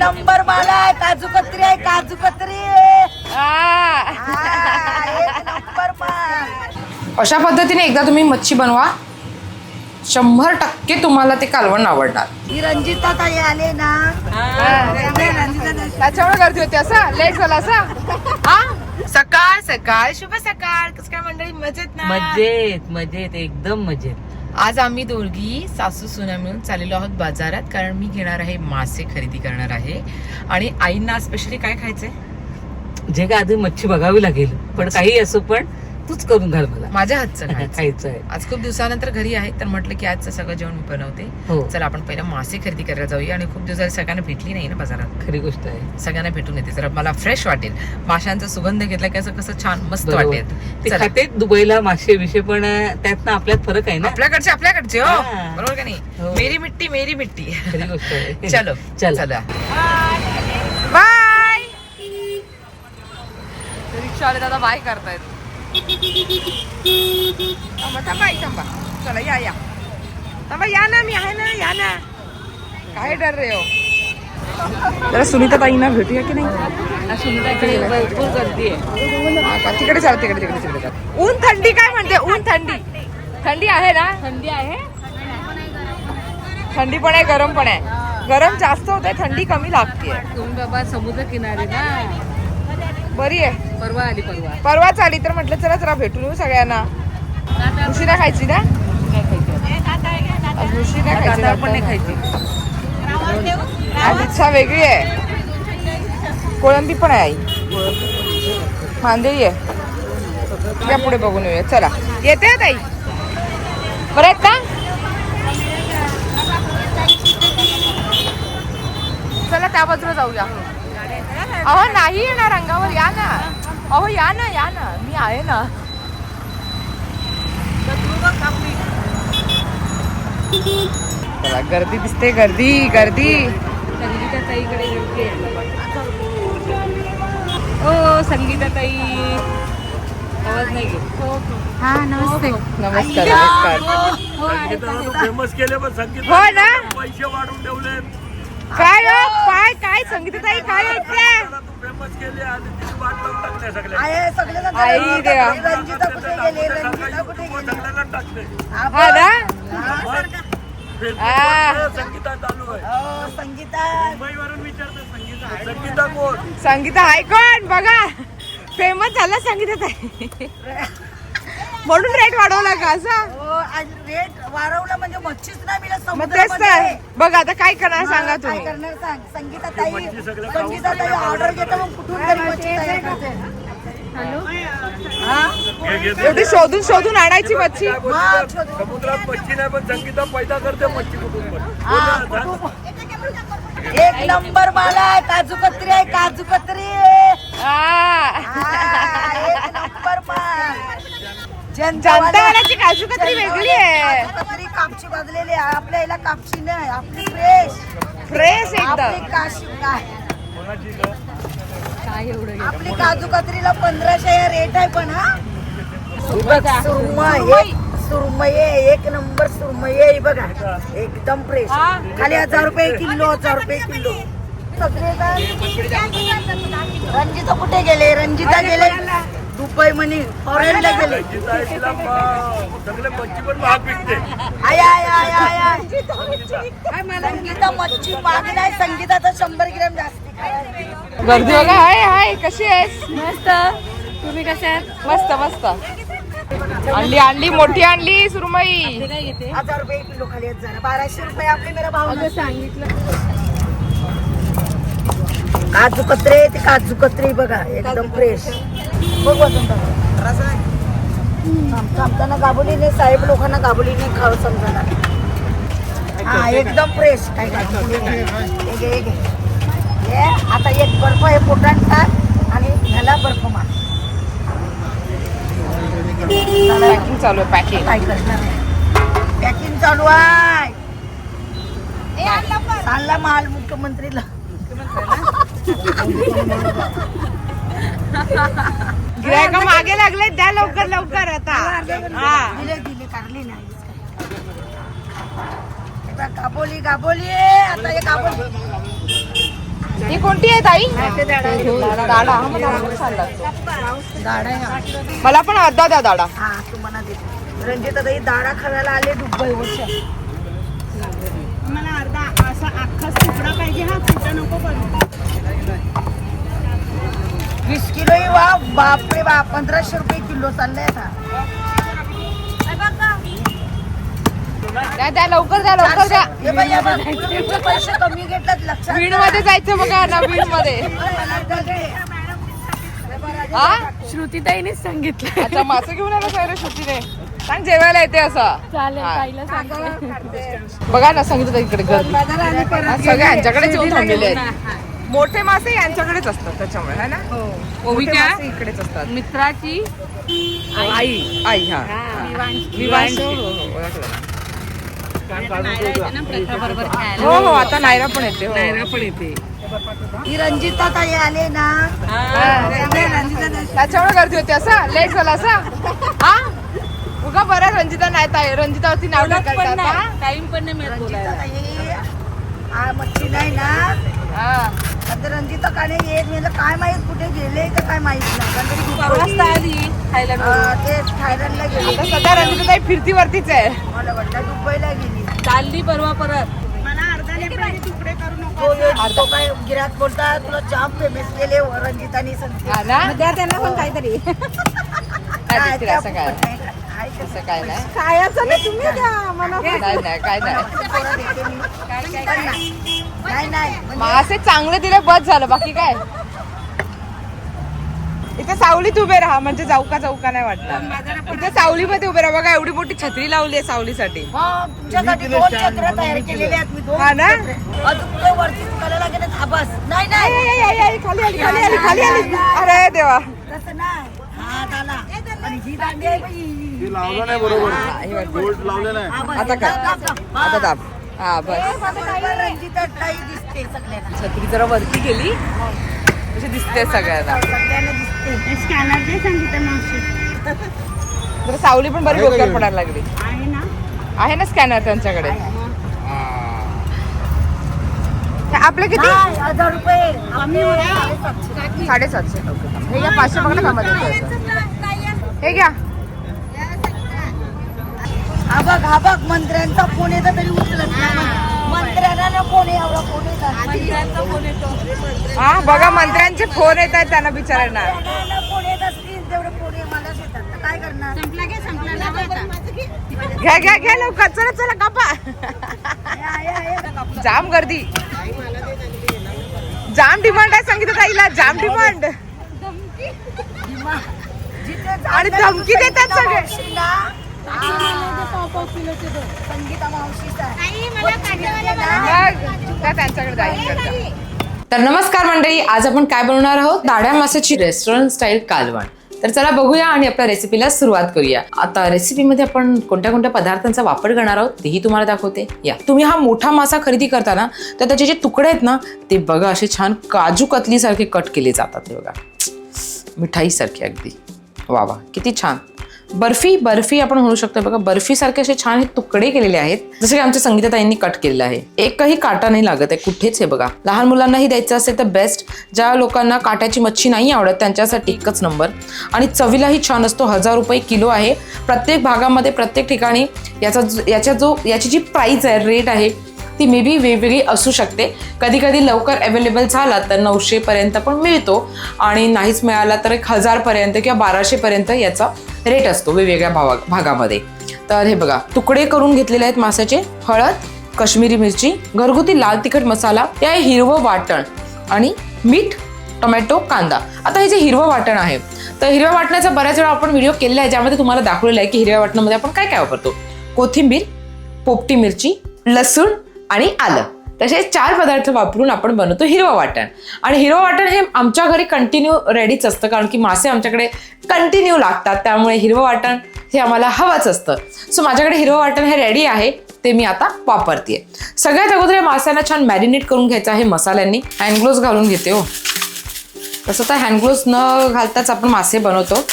Number माल आहे काजू कत्री आहे काजू कत्री नंबर माल. अशा पद्धतीने एकदा तुम्ही मच्छी बनवा. शंभर टक्के तुम्हाला ते कालवण आवडणार. ही रंजिता ताई आले ना. रंजिता ताई. त्याच्यामुळे गर्दी होती असं लेट झाला असं. हा? सकाळ सकाळ शुभ सकाळ. कसं काय मंडळी मजेत ना? मजेत मजेत एकदम मजेत. आज आम्ही दोघी सासू सुना मिळून चाललेलो आहोत बाजारात कारण मी घेणार आहे मासे खरेदी करणार आहे. आणि आईंना स्पेशली काय खायचंय? जे काय आधी मच्छी बघावी लागेल पण काही असो पण तूच करून घाल मला. माझ्या हातचं खायचं. खायचं आहे. आज खूप दिवसानंतर घरी आहे तर म्हटलं की आजचं सगळं जेवण मी बनवते. हो. चला आपण पहिला मासे खरेदी करायला जाऊया आणि खूप दिवसात सगळ्यांना भेटली नाही ना बाजारात. खरी गोष्ट आहे. सगळ्यांना भेटून येते. जरा मला फ्रेश वाटेल. माशांचा सुगंध घेतला की असं कसं छान मस्त. वाटेल. ते चला. खाते दुबईला मासे विषय पण त्यातनं आपल्यात फरक आहे ना? आपल्याकडचे आपल्याकडचे हो. बरोबर का नाही? हो. मेरी मिट्टी मेरी मिट्टी. खरी गोष्ट आहे. चलो चल. चला. बाय रिक्षावाले दादा बाय करतायत. थांबा थांबा थांबा चला या या थांबा या ना मी आहे ना या ना काय डर रे हो जरा सुनीता ताईंना भेटूया की नाही सुनीताकडे भरपूर गर्दी आहे का? तिकडे चाल तिकडे तिकडे तिकडे चाल ऊन थंडी काय म्हणते ऊन थंडी थंडी आहे ना थंडी आहे थंडी पण आहे गरम पण आहे गरम जास्त होत थंडी कमी लागते तुम्ही बाबा समुद्र किनारे ना बरी आहे परवा आली परवा. परवाच आली तर म्हटलं चला जरा भेटून येऊ सगळ्यांना. उशिरा खायची ना? आज उशिरा खायची आता पण नाही. खायची आज इच्छा वेगळी आहे. कोळंबी पण आहे आई. मांदेळी आहे. या पुढे बघून येऊया. चला. येते ताई. बरं आहेत का? चला त्या बाजूला जाऊया. अहो नाही येणार अंगावर. या ना. अहो या ना या ना. मी आहे ना. चला गर्दी दिसते गर्दी गर्दी. संगीता ताईकडे गर्दी आहे ओ संगीता ताई आवाज नाही घेत. हा नमस्ते. नमस्कार नमस्कार. फेमस केले पण संगीत हो ना. पैसे वाढून ठेवले काय हो? काय काय? संगीताई काय होते तू फेमस केले आणि तिची वाट लावून टाकले सगळे आहे सगळे जण आई देवा. रंजिता कुठे गेले? रंजिता कुठे गेले? सगळ्यांना टाकले. हा ना. संगीता चालू आहे. हो संगीता मुंबईवरून विचारते संगीता संगीता कोण? संगीता हाय कोण? बघा. फेमस झाला संगीता ताई. म्हणून रेट वाढवला का असं? हो आज रेट वाढवला म्हणजे मच्छीच नाही मिळत मग तेच तर. समुद्रामध्ये बघा आता काय करणार सांगा काय तुम्ही. करणार सांग. संगीता ताई संगीता ताई ऑर्डर घेतो मग कुठून तरी मच्छी तयार करते. हा? घे, घे, घे. एवढी शोधून शोधून आणायची मच्छी? हा, शोधून. समुद्रात मच्छी नाही पण संगीता पैदा करते मच्छी कुठून पण. हा, कुठून? एक नंबर माल आहे काजू कत्री आहे काजू कत्री. आ. हा, एक नंबर माल. जनतावाल्याची काजू कतरी वेगळी आहे. कत्री कापशी भाजलेली आहे. आपल्या याला कापशी नाही आपली फ्रेश फ्रेश आपली एकदम काशी काय? एवढं आपली काजू कत्रीला पंधराशे या रेट आहे पण हा. सुरमई सुरमई एक नंबर सुरमई आहे बघा. एकदम फ्रेश खाली हजार रुपये किलो हजार रुपये किलो. सगळे जण- रंजिता कुठे गेले? रंजिता गेले दुबई म्हणे फॉरेनला गेले. सगळे मच्छी पण महाग विकते. आय आय आय आय आय. संगीता मच्छी महाग नाही संगीताचा शंभर ग्रॅम जास्त. गर्दी बघा हाय हाय कशी आहेस? मस्त. तुम्ही कशा आहात? मस्त मस्त. आणली आणली मोठी आणली सुरमई. हजार रुपये किलो खाली आहेत जरा. बाराशे रुपये आपले मेरा भाव नाही. सांगितलं. काजू कत्रे ते काजू कत्रे बघा एकदम फ्रेश बघू. थांब- थांबताना गाबोलीने साहेब लोकांना गाबोलीने खावं समजा हा एकदम फ्रेश काय काय हे हे. हे, आता एक बर्फ हे पोटात टाक आणि ह्याला बर्फ मार. पॅकिंग चालू आहे पॅकिंग काय करणार? पॅकिंग चालू आहे. चालला माल मुख्यमंत्रीला. गिरायक मागे लागले द्या लवकर लवकर आता. हा. दिले. दिले काढली नाही. आता गाबोली गाबोली. आता हे गाबोली. ही कोणती आहे ताई? दाडा हा छान लागतो. मला पण अर्धा द्या दाडा. हा तुम्हाला देते रंजिता ताई दाडा खायला आले दुबई वर्ष मला अर्धा असा अख्खा तुकडा पाहिजे हा कुठं नको करू. वीस किलो ही वा बापरे बाप पंधराशे रुपये किलो चाललंय आता. द्या द्या लवकर द्या लवकर द्या हे बाई, बाई, पुढे पैसे कमी घेतलात लक्षात बीडमध्ये जायचं बघा ना बीडमध्ये. हा श्रुतीताईनेच सांगितलं. अच्छा मासे घेऊन आला सगळं सुट्टीने सांग जेवायला येते असं. चालेल. ताईला सांगते. बघा ना सांगितलं इकडे गर्दी हा, सगळे यांच्याकडेच येऊन थांबलेले आहेत. मोठे मासे यांच्याकडेच असतात त्याच्यामुळे है ना? मोठे मासे इकडेच असतात. मित्राची आई. आई हा. विवांश हो, हो, हो. बरोबर खायला. हो हो आता नायरा पण येते हो. नायरा पण येते. ही रंजिता ताई आले ना. त्याच्यामुळे गर्दी होती असं? लेट झाला असं? हा? उगा बरं रंजिता नाही ताई. रंजितावरती नाव टाकायचं. टाइम पण नाही मिळत रंजिता बोलायला. ताई. आ, मच्छी नाही ना? हा. काने येत नाही. तर काय माहीत कुठे गेले तर काय माहीत नाही. कारण ती परवा दुबई- वाजता आली ते थायलंडला गेले. आता सध्या रंजिता ताई फिरती वरतीच आहे. मला वाटलं दुबईला गेली. चालली परवा परत. तो एक- तो काय गिरात बोलता तुला जाम फेमस केले रंजितानी सांगते हा ना? द्या त्यांना पण काहीतरी. काय काय? असं काय नाही. खायचं ना तुम्ही द्या मला नाही नाही काय नाही. नाही नाही. म्हणजे मासे चांगले दिले बस झालं. बाकी काय? इथे सावलीत उभे राहा म्हणजे चौका चौका नाही वाटणार. इथे सावलीमध्ये उभे राहा. बघा एवढी मोठी छत्री लावली आहे सावलीसाठी. हा, तुमच्यासाठी दोन चक्र तयार केलेले आहेत मी दोन हा ना? अजून वरती करायला बस. नाही नाही. खाली आली खाली आली खाली आली. अरे देवा. तसं नाही. झाला आणि ही दांडी आहे बाई. ते लावलं नाही बरोबर. वाट- बोल्ट लावले नाही बस. आता काय? आता दाब. हा बस. बरोबर रंजिता ताई दिसते सगळ्यांना. छत्री जरा वरती गेली. अशी दिसते सगळ्यांना. सगळ्यांना दिसते. स्कॅनर दे सांगितलं मावशी. जरा सावली पण बरी घेऊन? पडायला लागली. आहे ना? आहे ना स्कॅनर त्यांच्याकडे? आपले किती? हजार रुपये. साडेसातशे. हे घ्या पाचशे बघा ना कामात येतं हे घ्या. बघ हा बघ मंत्र्यांचा फोन येतो तरी उचलत नाही. मंत्र्यांना ना फोन आहे, एवढा फोन येतात हा बघा मंत्र्यांचे फोन येत आहेत त्यांना बिचारांना मंत्र्यांना फोन येत असतील तेवढे फोन आहे मलाच येतात तर काय करणार? संपला घे संपला लाव आता. घ्या घ्या घ्या लवकर. चला चला कापा. जाम गर्दी. जाम डिमांड आहे सांगितलं ताईला. जाम डिमांड आणि धमकी देतात सगळे. संगीता त्यांच्याकडे जाईल तर नमस्कार मंडळी आज आपण काय बनवणार आहोत? दाड्या मासाची रेस्टॉरंट स्टाईल कालवण. तर चला बघूया आणि आपल्या रेसिपीला सुरुवात करूया. आता रेसिपीमध्ये आपण कोणत्या कोणत्या पदार्थांचा वापर करणार आहोत तेही तुम्हाला दाखवते. या. तुम्ही हा मोठा मासा खरेदी करताना तर त्याचे जे तुकडे आहेत ना ते बघा असे छान काजू कतलीसारखे कट केले जातात ते बघा. मिठाईसारखे अगदी. वा वा किती छान. बर्फी बर्फी आपण म्हणू शकतो बघा बर्फी सारखे असे छान हे तुकडे केलेले आहेत जसे की आमच्या संगीताताईंनी कट केलेलं आहे. एकही काटा नाही लागत आहे कुठेच आहे बघा. लहान मुलांनाही द्यायचं असेल तर बेस्ट ज्या लोकांना काट्याची मच्छी नाही आवडत त्यांच्यासाठी एकच नंबर आणि चवीलाही छान असतो हजार रुपये किलो आहे. प्रत्येक भागामध्ये प्रत्येक ठिकाणी याचा जो- याच्या जो याची जी प्राईस आहे रेट आहे ती मे बी वेगवेगळी असू शकते. कधी कधी लवकर अवेलेबल झाला तर नऊशेपर्यंत पण मिळतो आणि नाहीच मिळाला तर एक हजारपर्यंत किंवा बाराशेपर्यंत याचा रेट असतो वेगवेगळ्या भावा भागामध्ये. तर हे बघा तुकडे करून घेतलेले आहेत मासाचे हळद कश्मीरी मिरची घरगुती लाल तिखट मसाला या हिरवं वाटण आणि मीठ टोमॅटो कांदा. आता हे जे हिरवं वाटण आहे तर हिरव्या वाटणाचा बऱ्याच वेळा आपण व्हिडिओ केलेला आहे ज्यामध्ये तुम्हाला दाखवलेलं आहे की हिरव्या वाटणामध्ये आपण काय काय वापरतो? कोथिंबीर पोपटी मिरची लसूण आणि आलं. तसे चार पदार्थ वापरून आपण बनवतो हिरवं वाटण. आणि हिरवं वाटण हे आमच्या घरी कंटिन्यू रेडीच असतं कारण की मासे आमच्याकडे कंटिन्यू लागतात. त्यामुळे हिरवं वाटण हे आम्हाला हवंच असतं. सो माझ्याकडे हिरवं वाटण हे रेडी आहे ते मी आता वापरते सगळ्यात अगोदर या मास्यांना छान मॅरिनेट करून घ्यायचं आहे मसाल्यांनी. हँडग्लोव्स घालून घेते हो. तसं तर हँडग्लोव्स न घालताच आपण मासे बनवतो.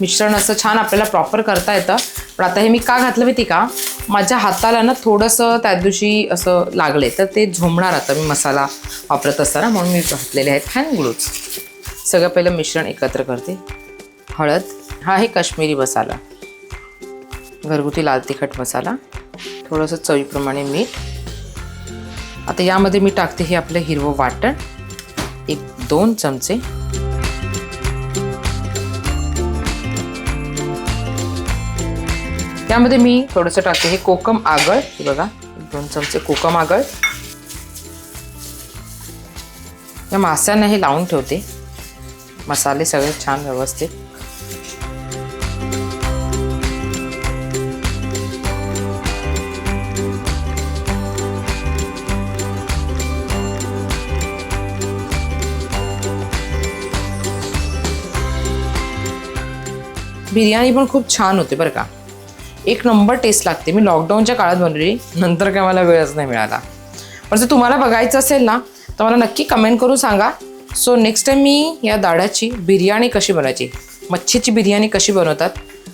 मिश्रण असं छान आपल्याला प्रॉपर करता येतं. पण आता हे मी का घातलं माहिती का? माझ्या हाताला ना थोडंसं त्या दिवशी असं लागले तर ते झोमणार आता मी मसाला वापरत असताना म्हणून मी घातलेले आहेत हँड ग्लूज सगळं पहिलं मिश्रण एकत्र करते. हळद हा आहे काश्मीरी मसाला. घरगुती लाल तिखट मसाला. थोडंसं चवीप्रमाणे मीठ. आता यामध्ये मी टाकते हे आपलं हिरवं वाटण. एक दोन चमचे. त्यामध्ये मी थोडंसं टाकते. हे कोकम आगळ. हे बघा दोन चमचे कोकम आगळ. या मास्यांना हे लावून ठेवते. मसाले सगळे छान व्यवस्थित. बिर्याणी पण खूप छान होते बरं का. एक नंबर टेस्ट लागते. मी लॉकडाऊनच्या काळात बनवली नंतर काय मला वेळच नाही मिळाला. पण जर तुम्हाला बघायचं असेल ना तर मला नक्की कमेंट करून सांगा. सो नेक्स्ट टाईम मी या दाडाची बिर्याणी कशी बनवायची मच्छीची बिर्याणी कशी बनवतात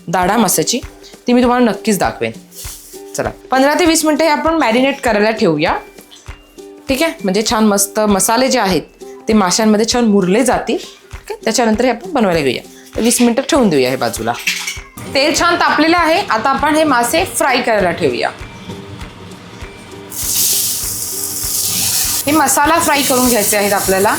दाडा मासाची ती मी तुम्हाला नक्कीच दाखवेन. चला पंधरा ते वीस मिनटं हे आपण मॅरिनेट करायला ठेवूया. ठीक आहे? म्हणजे छान मस्त मसाले जे आहेत ते माशांमध्ये छान मुरले जातील. ठीक आहे? त्याच्यानंतर हे आपण बनवायला घेऊया. तर वीस मिनटं ठेवून देऊया हे बाजूला. तेल छान तापलेलं आहे. आता आपण हे मासे फ्राय करायला ठेवूया. हे मसाला फ्राय करून घ्यायचे आहेत आपल्याला.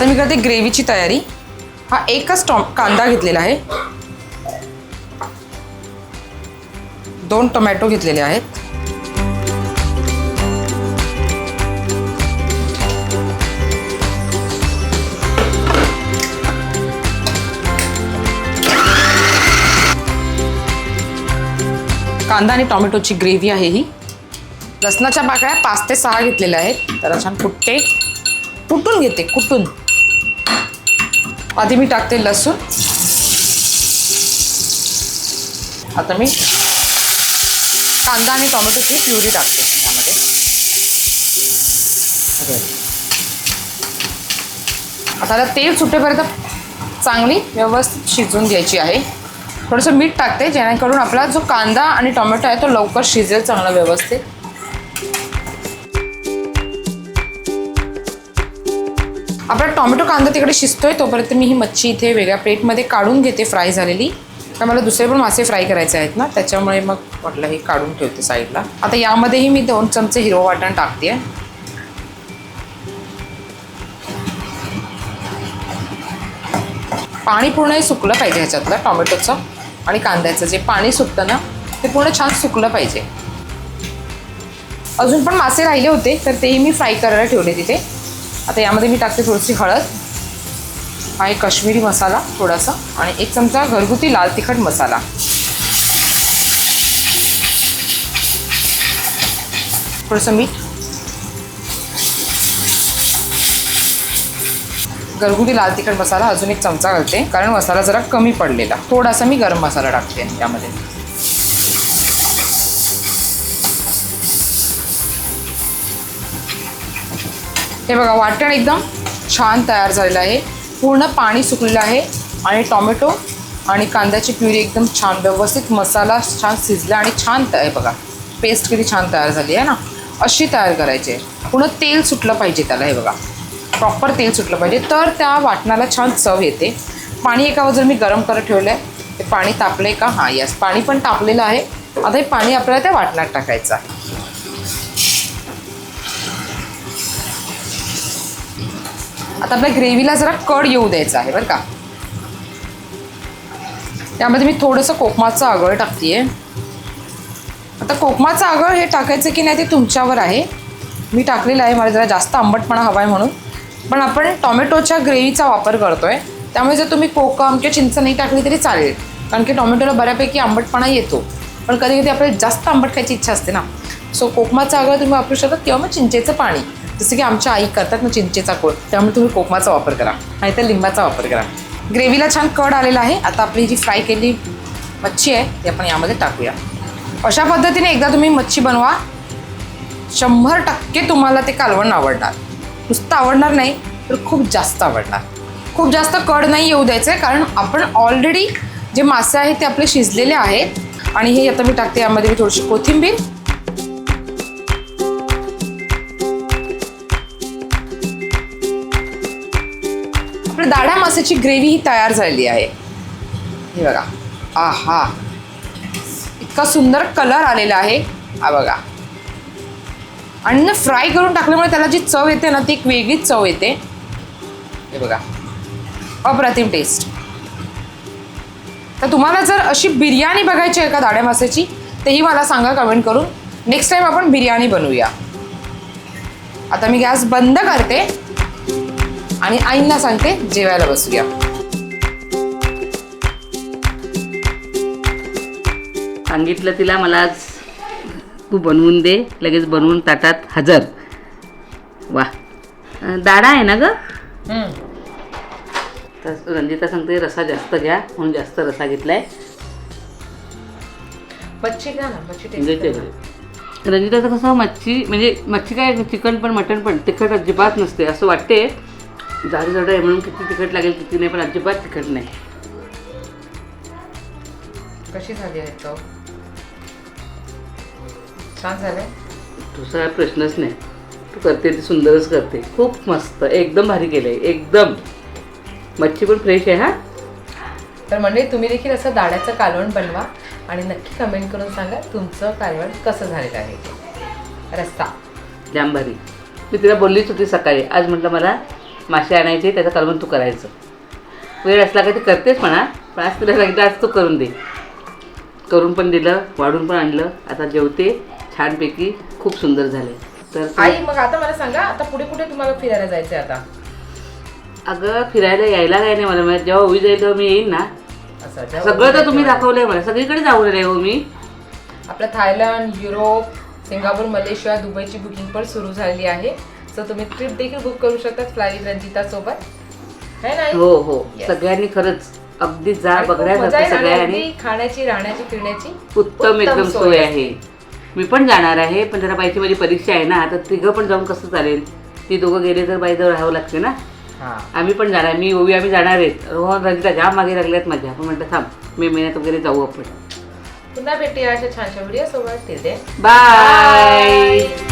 आता मी करते ग्रेव्हीची तयारी. हा एकच टॉम कांदा घेतलेला आहे. दोन टोमॅटो घेतलेले आहेत. कांदा आणि टोमॅटोची ग्रेव्ही आहे ही. लसणाच्या पाकळ्या पाच ते सहा घेतलेल्या आहेत. तर छान कुट्टे. कुटून घेते कुटून. आधी मी टाकते लसूण. आता मी कांदा आणि टोमॅटोची प्युरी टाकते यामध्ये आता तेल सुटेपर्यंत चांगली व्यवस्थित शिजवून घ्यायची आहे. थोडंसं मीठ टाकते जेणेकरून आपला जो कांदा आणि टोमॅटो आहे तो लवकर शिजेल चांगला व्यवस्थित. आपला टोमॅटो कांदा तिकडे शिजतोय तोपर्यंत मी ही मच्छी इथे वेगळ्या प्लेटमध्ये काढून घेते फ्राय झालेली. तर मला दुसरे पण मासे फ्राय करायचे आहेत ना त्याच्यामुळे मग म्हटलं हे काढून ठेवते साईडला. आता यामध्येही मी दोन चमचे हिरवं वाटण टाकते पाणी पूर्ण हे सुकलं पाहिजे ह्याच्यातलं टोमॅटोचं आणि कांद्याचं. जे पाणी सुकतं ना ते पूर्ण छान सुकलं पाहिजे. अजून पण मासे राहिले होते तर तेही मी फ्राय करायला ठेवले तिथे. आता यामध्ये मी टाकते थोडीशी हळद आहे एक काश्मीरी मसाला थोडासा आणि एक चमचा घरगुती लाल तिखट मसाला. थोडंसं मीठ. घरगुती लाल तिखट मसाला अजून एक चमचा घालते कारण मसाला जरा कमी पडलेला. थोडासा मी गरम मसाला टाकते त्यामध्ये हे बघा वाटण एकदम छान तयार झालेलं आहे. पूर्ण पाणी सुकलेलं आहे आणि टॉमॅटो आणि कांद्याची प्युरी एकदम छान व्यवस्थित मसाला छान शिजला आणि छान आहे बघा. पेस्ट किती छान तयार झाली आहे ना? अशी तयार करायची आहे. पूर्ण तेल सुटलं पाहिजे त्याला हे बघा. प्रॉपर तेल सुटलं पाहिजे. तर त्या वाटणाला छान चव येते. पाणी एका बाजूला मी गरम करत ठेवलं आहे ते पाणी तापलं आहे का? हां यस पाणी पण तापलेलं आहे. आता हे पाणी आपल्याला त्या वाटणात टाकायचं आहे. आता आपल्या ग्रेव्हीला जरा कड येऊ द्यायचा आहे बरं का. त्यामध्ये मी थोडंसं कोकमाचं आगळ टाकते आता कोकमाचं आगळ हे टाकायचं की नाही ते तुमच्यावर आहे. मी टाकलेलं आहे मला जरा जास्त आंबटपणा हवा आहे म्हणून. पण आपण टॉमॅटोच्या ग्रेव्हीचा वापर करतो आहे त्यामुळे जर तुम्ही कोकम किंवा चिंच नाही टाकली तरी चालेल. कारण की टॉमॅटोला बऱ्यापैकी आंबटपणा येतो. पण कधी कधी आपल्याला जास्त आंबट खायची इच्छा असते ना. सो कोकमाचं आगळ तुम्ही वापरू शकता किंवा मग चिंचेचं पाणी. जसं की आमच्या आई करतात ना चिंचेचा कोळ. त्यामुळे तुम्ही कोकमाचा वापर करा. नाहीतर लिंबाचा वापर करा. ग्रेव्हीला छान कड आलेला आहे. आता आपली जी फ्राय केली मच्छी आहे ती आपण यामध्ये टाकूया. अशा पद्धतीने एकदा तुम्ही मच्छी बनवा. शंभर टक्के तुम्हाला ते कालवण आवडणार. नुसतं आवडणार नाही तर खूप जास्त आवडणार. खूप जास्त कड नाही येऊ द्यायचं आहे कारण आपण ऑलरेडी जे मासे आहेत ते आपले शिजलेले आहेत. आणि हे आता मी टाकते यामध्ये मी थोडीशी कोथिंबीर. आपल्या दाढ्या मासाची ग्रेव्ही ही तयार झालेली आहे. हे बघा. आ हा इतका सुंदर कलर आलेला आहे. हा बघा. आणि ना फ्राय करून टाकल्यामुळे त्याला जी चव येते ना ती एक वेगळीच चव येते. हे बघा. अप्रतिम टेस्ट तर तुम्हाला जर अशी बिर्याणी बघायची आहे का दाड्या मासाची तेही मला सांगा कमेंट करून. नेक्स्ट टाईम आपण बिर्याणी बनवूया. आता मी गॅस बंद करते. आणि आईंना सांगते जेवायला बसूया. सांगितलं तिला मला आज तू बनवून दे लगेच बनवून ताटात हजर. वा. दाडा आहे ना ग? तर रंजिता सांगते रसा जास्त घ्या म्हणून जास्त रसा घेतलाय. मच्छी घ्या ना मच्छी. रंजिताचं कसं मच्छी म्हणजे मच्छी काय चिकन पण मटण पण तिखट अजिबात नसते असं वाटते. जाडी जाड आहे म्हणून किती तिखट लागेल किती नाही पण अजिबात तिखट नाही. कशी झाली आहे चव छान झालंय? दुसरा प्रश्नच नाही. तू करते ती सुंदरच करते. खूप मस्त एकदम भारी केलंय एकदम. मच्छी पण फ्रेश आहे हा? तर म्हणजे तुम्ही देखील असं दाण्याचं कालवण बनवा आणि नक्की कमेंट करून सांगा तुमचं कालवण कसं झालेलं आहे. ते. रस्ता. जाम भारी मी तिला बोललीच होती सकाळी. आज म्हटलं मला मासे आणायचे त्याचं कालवण तू करायचं. वेळ असला का ती करतेच म्हणा पण आज तिला सांगितलं आज तू करून दे. करून पण दिलं वाढून पण आणलं आता जेवते छानपैकी खूप सुंदर झाले. तर आई मग आता मला सांगा आता पुढे कुठे तुम्हाला फिरायला जायचंय आता? अगं फिरायला यायला काय नाही मला म्हणजे जेव्हा उभी जाईल तेव्हा मी येईन ना. असं जेव्हा सगळं तर तुम्ही दाखवलंय मला सगळीकडे आले हो मी. आपलं थायलंड युरोप सिंगापूर मलेशिया दुबईची बुकिंग पण सुरू झालेली आहे. सो तुम्ही ट्रिप देखील बुक करू शकता फ्लाय रंजिता सोबत. है ना आई? हो हो. Yes. सगळ्यांनी खरंच अगदी जा आणि खूप मजा बघण्यासारखं येईल आणि सगळ्यांनी. अगदी खाण्याची राहण्याची फिरण्याची उत्तम एकदम सोय आहे. मी पण जाणार आहे पण जरा बाईची माझी परीक्षा आहे ना तर तिघं पण जाऊन कसं चालेल? ती दोघं गेले तर बाईजवळ राहावं लागते ना? हा. आम्ही पण जाणार मी ओवी आम्ही जाणार आहेत. रोहन रंजिता जाम मागे लागल्यात माझ्या. पण म्हटलं थांब मे महिन्यात वगैरे जाऊ आपण. पुन्हा भेटूया अशा छानशा व्हिडिओ सोबत. तिथे बाय